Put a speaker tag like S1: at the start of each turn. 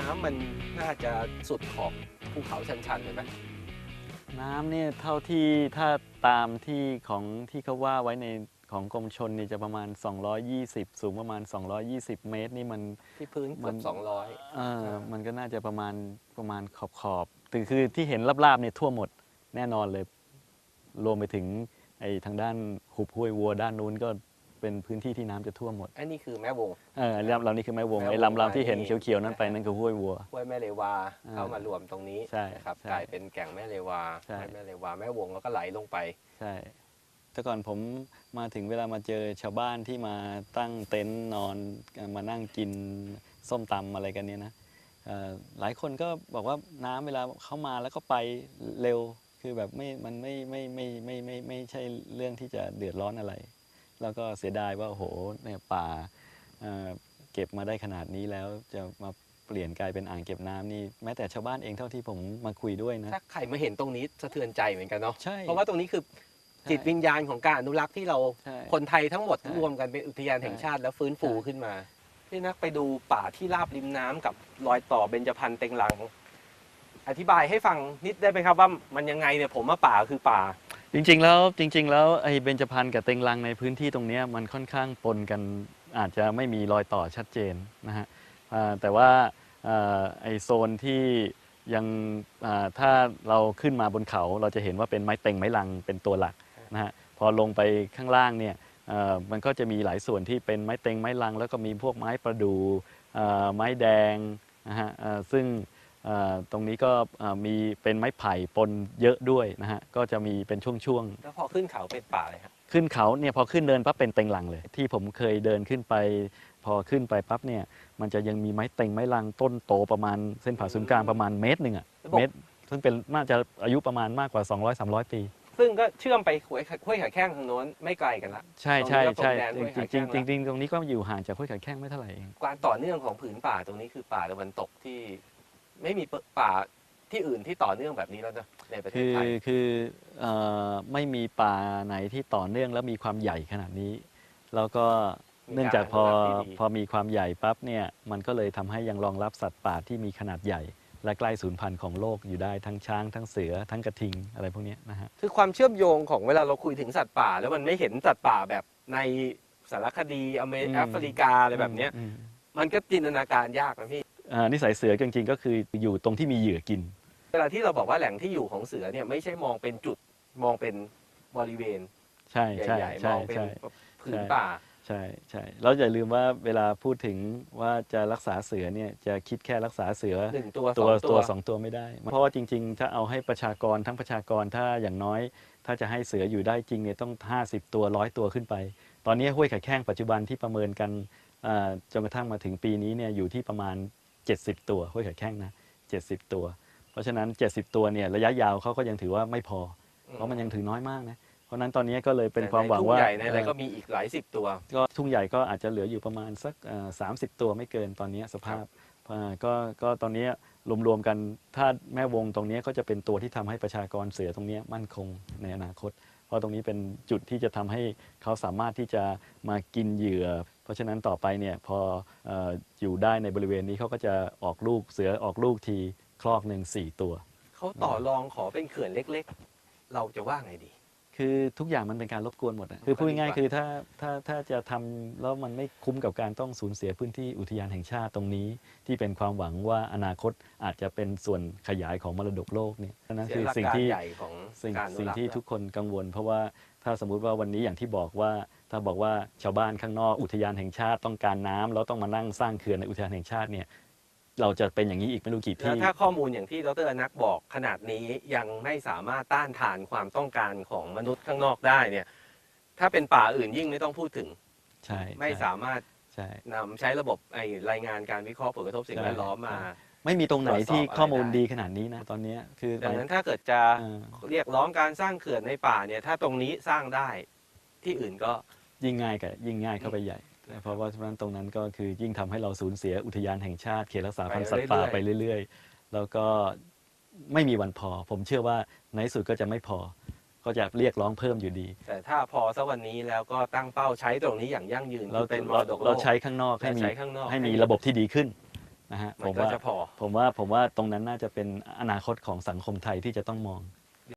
S1: น้ำมันน่าจะสุดขอบภูเขาชันๆเลยไหม
S2: น้ำเนี่ยเท่าที่ถ้าตามที่ของที่เขาว่าไว้ในของกรมชนนี่จะประมาณ 220 สูงประมาณ 220 เมตร นี่มัน
S1: ที่พื้นเกื
S2: มั
S1: อบ
S2: น
S1: สองร้อย
S2: เออ
S1: ครับ
S2: มันก็น่าจะประมาณประมาณขอบขอบๆคือคือที่เห็นลาบๆเนี่ยทั่วหมดแน่นอนเลย รวมไปถึงไอ้ทางด้านหุบห้วยวัวด้านนู้นก็ เป็นพื้นที่ที่น้ำจะท่วมหมด
S1: อันนี้คือแม่วง
S2: เออลำลำนี้คือแม่วง
S1: แม่วง
S2: ไอ้ลำลำที่เห็น
S1: ไว้
S2: เขียวๆนั้นไปนั่นคือห้วยวัว
S1: ห้วยแม่เลวา
S2: อ่า
S1: เข้ามารวมตรงนี้
S2: ใช่
S1: นะครับ
S2: ใช่
S1: กลายเป็นแก่งแม่เลวา
S2: ใช่
S1: ห้วยแม่เลวาแม่วงแล้วก็ไหลลงไป
S2: ใช่แต่ก่อนผมมาถึงเวลามาเจอชาวบ้านที่มาตั้งเต็นท์นอนมานั่งกินส้มตำอะไรกันเนี่ยนะเอ่อหลายคนก็บอกว่าน้ำเวลาเข้ามาแล้วก็ไปเร็วคือแบบไม่มันไม่ไม่ไม่ไม่ไม่ไม่ไม่ใช่เรื่องที่จะเดือดร้อนอะไร แล้วก็เสียดายว่าโอ้โหเนี่ยป่าเอ่อเก็บมาได้ขนาดนี้แล้วจะมาเปลี่ยนกลายเป็นอ่างเก็บน้ำนี่แม้แต่ชาวบ้านเองเท่าที่ผมมาคุยด้วยนะ
S1: ถ้าใครมาเห็นตรงนี้สะเทือนใจเหมือนกันเนาะ
S2: ใช่
S1: เพราะว่าตรงนี้คือ
S2: ใช่
S1: จิตวิญญาณของการอนุรักษ์ที่เรา
S2: ใช่
S1: คนไทยทั้งหมด
S2: ใช่
S1: รวมกันเป็นอุทยานแห่งชาติแล้วฟื้นฟู
S2: ใช่
S1: ขึ้นมาพี่นักไปดูป่าที่ราบริมน้ำกับรอยต่อเบญจพรรณเต็งหลัง อธิบายให้ฟังนิดได้ไหมครับว่ามันยังไงเนี่ยผมว่าป่าคือป่า
S2: จริงๆแล้วจริง ๆ แล้วไอ้เบญจพรรณกับเต็งรังในพื้นที่ตรงนี้มันค่อนข้างปนกันอาจจะไม่มีรอยต่อชัดเจนนะฮะแต่ว่าอไอ้โซนที่ยังถ้าเราขึ้นมาบนเขาเราจะเห็นว่าเป็นไม้เต็งไม้ลังเป็นตัวหลักนะฮะพอลงไปข้างล่างเนี่ยมันก็จะมีหลายส่วนที่เป็นไม้เต็งไม้ลัง แล้วก็มีพวกไม้ประดู่ไม้แดงนะฮะซึ่ง ตรงนี้ก็เอ่อมีเป็นไม้ไผ่ปนเยอะด้วยนะฮะก็จะมีเป็นช่วง
S1: แล้วพอขึ้นเขาเป็นป่าเลยครับ
S2: ๆขึ้นเขาเนี่ยพอขึ้นเดินปั๊บเป็นเต็งหลังเลย ที่ผมเคยเดินขึ้นไป พอขึ้นไปปั๊บเนี่ยมันจะยังมีไม้เต็งไม้ลังต้นโตประมาณเส้นผ่าศูนย์กลางประมาณเมตรหนึ่งอะเมตร ซึ่งเป็นน่าจะอายุประมาณมากกว่า 200-300 ปี
S1: ซึ่งก็เชื่อมไปห้วยห้วยขาแข้งทางโน้นไม่ไกลกันละ
S2: ใช่ใช่ใช่
S1: ตรงนี้ก็ตกแดนห้วย
S2: จ
S1: ขาแข้
S2: ริง
S1: ง
S2: ๆ
S1: ละ
S2: จริงๆตรงนี้ก็อยู่ห่างจากห้วยขาแข้งไม่เท่าไหร่เอง
S1: การต่อเนื่องของผืนป่าตรงนี้คือป่าตะวันตกที่ ไม่มีป่าที่อื่นที่ต่อเนื่องแบบนี้แล้วนะในประเท
S2: คื
S1: ศ
S2: อ
S1: ไทย
S2: คือเอ่อไม่มีป่าไหนที่ต่อเนื่องแล้วมีความใหญ่ขนาดนี้ แล้วก็
S1: มี
S2: เนื่องจากพอ
S1: การอนุรักษ์ที่ดี
S2: พอมีความใหญ่ปั๊บเนี่ยมันก็เลยทำให้ยังรองรับสัตว์ป่าที่มีขนาดใหญ่ และใกล้สูญพันธุ์ของโลกอยู่ได้ทั้งช้างทั้งเสือทั้งกระทิงอะไรพวกเนี้ยนะฮะ
S1: คือความเชื่อมโยงของเวลาเราคุยถึงสัตว์ป่า แล้วมันไม่เห็นสัตว์ป่าแบบในสารคดีอเมริ
S2: อืม
S1: แอฟริกาอะไรแบบเนี้ย
S2: อืม
S1: มันก็จินตนาการยากนะพี่
S2: อ่านิสัยเสือจริงๆก็คืออยู่ตรงที่มีเหยื่อกิน
S1: เวลาที่เราบอกว่าแหล่งที่อยู่ของเสือเนี่ยไม่ใช่มองเป็นจุดมองเป็นบริเวณ
S2: ใช่ใช่
S1: ใหญ่ๆม
S2: ใช่
S1: องเป็น
S2: ใช่
S1: ผืน
S2: ใช่
S1: ป่า
S2: ใช่ใช่แล้วอย่าลืมว่าเวลาพูดถึงว่าจะรักษาเสือเนี่ยจะคิดแค่รักษาเสือ
S1: หนึ่งตัว
S2: ตัว
S1: สอง
S2: ตั
S1: ตัวว
S2: สองตัวไม่ได้ เพราะว่าจริง ๆ ถ้าเอาให้ประชากรทั้งประชากรถ้าอย่างน้อย ถ้าจะให้เสืออยู่ได้จริงเนี่ยต้อง 50 ตัวร้อยตัวขึ้นไป ตอนนี้ห้วยไข่แข้งปัจจุบันที่ประเมินกันอ่าจนกระทั่งมาถึงปีนี้เนี่ยอยู่ที่ประมาณ 70 ตัวห้วยไข่แข้งนะ 70 ตัว เพราะฉะนั้น 70 ตัวเนี่ยระยะยาวเขาก็ยังถือว่าไม่พอ เพราะมันยังถือน้อยมากนะ เพราะฉะนั้นตอนนี้ก็เลยเป็นความหวังว่า
S1: แต่ในทุ่ใหญ่ในอะไร
S2: เอ่อ
S1: ก็มีอีกหลายสิบตัว
S2: ก็ทุ่งใหญ่ก็อาจจะเหลืออยู่ประมาณสักสามสิบตัวไม่เกินตอนนี้สภาพอ่าก็ก็ตอนนี้รวมๆกันถ้าแม่วงตรงนี้ก็จะเป็นตัวที่ทำให้ประชากรเสือตรงนี้มั่นคงในอนาคต เพราะตรงนี้เป็นจุดที่จะทำให้เขาสามารถที่จะมากินเหยื่อเพราะฉะนั้นต่อไปเนี่ยพอเอ่ออยู่ได้ในบริเวณนี้เขาก็จะออกลูกเสือออกลูกทีคลอกหนึ่งสี่ตัว
S1: เขาต่อรองขอเป็นเขื่อนเล็ก ๆ เราจะว่าไงดี
S2: คือทุกอย่างมันเป็นการรบกวนหมดอะคือพูดง่ายๆคือถ้าถ้าถ้าจะทำแล้วมันไม่คุ้มกับการต้องสูญเสียพื้นที่อุทยานแห่งชาติตรงนี้ ที่เป็นความหวังว่าอนาคตอาจจะเป็นส่วนขยายของมรดกโลกเนี่ยนั่น
S1: เสี
S2: คื
S1: ย
S2: อ
S1: หลัก
S2: สิ่ง
S1: การ
S2: ที่
S1: ใหญ่ของ
S2: สิ่ง
S1: การอนุ
S2: สิ่ง
S1: รักษ์
S2: ที่ทุกคนกังวล เพราะว่าถ้าสมมุติว่าวันนี้อย่างที่บอกว่า ถ้าบอกว่าชาวบ้านข้างนอกอุทยานแห่งชาติต้องการน้ำแล้วต้องมานั่งสร้างเขื่อนในอุทยานแห่งชาติเนี่ยเราจะเป็นอย่างนี้อีกไม่รู้กี่
S1: แล้ว
S2: ที่
S1: ถ้าข้อมูลอย่างที่ดรอนักบอกขนาดนี้ยังไม่สามารถต้านทานความต้องการของมนุษย์ข้างนอกได้เนี่ย ถ้าเป็นป่าอื่นยิ่งไม่ต้องพูดถึง
S2: ใช่
S1: ไม่
S2: ใช่
S1: สามารถ
S2: ใช่
S1: นำใช้ระบบไอ้รายงานการวิเคราะห์ผลกระทบสิ่ง
S2: ใช่
S1: แวดล้อมมา
S2: ใช่ไม่มีตรงไหน
S1: ตรวจสอบ
S2: ที่
S1: อะไร
S2: ข้อมูล
S1: ได้
S2: ดีขนาดนี้นะตอนเนี้ยคือ
S1: ดังนั้นถ้าเกิดจะ
S2: เอ่อ
S1: เรียกร้องการสร้างเขื่อนในป่าเนี่ย ถ้าตรงนี้สร้างได้ที่อื่นก็
S2: ยิ่งง่ายกับยิ่งง่ายเข้าไปใหญ่ เพราะว่าฉะนั้นตรงนั้นก็คือยิ่งทำให้เราสูญเสียอุทยานแห่งชาติเขตรักษาพันธุ์สัตว์ป่าไปเรื่อย ๆ แล้วก็ไม่มีวันพอ ผมเชื่อว่าในที่สุดก็จะไม่พอ ก็จะเรียกร้องเพิ่มอยู่ดี
S1: แต่ถ้าพอสักวันนี้แล้วก็ตั้งเป้าใช้ตรงนี้อย่างยั่งยืน
S2: เรา
S1: คือเป็นม
S2: เรา
S1: รดกโล
S2: เรา
S1: ก
S2: ใช้ข้างนอกให้มี
S1: ใช้ข้างนอก
S2: ให้มีระบบที่ดีขึ้นนะฮะ
S1: มั
S2: ผ
S1: น
S2: ม
S1: ก็
S2: ว่า
S1: จะพอ
S2: ผมว่าผมว่าตรงนั้นน่าจะเป็นอนาคตของสังคมไทยที่จะต้องมอง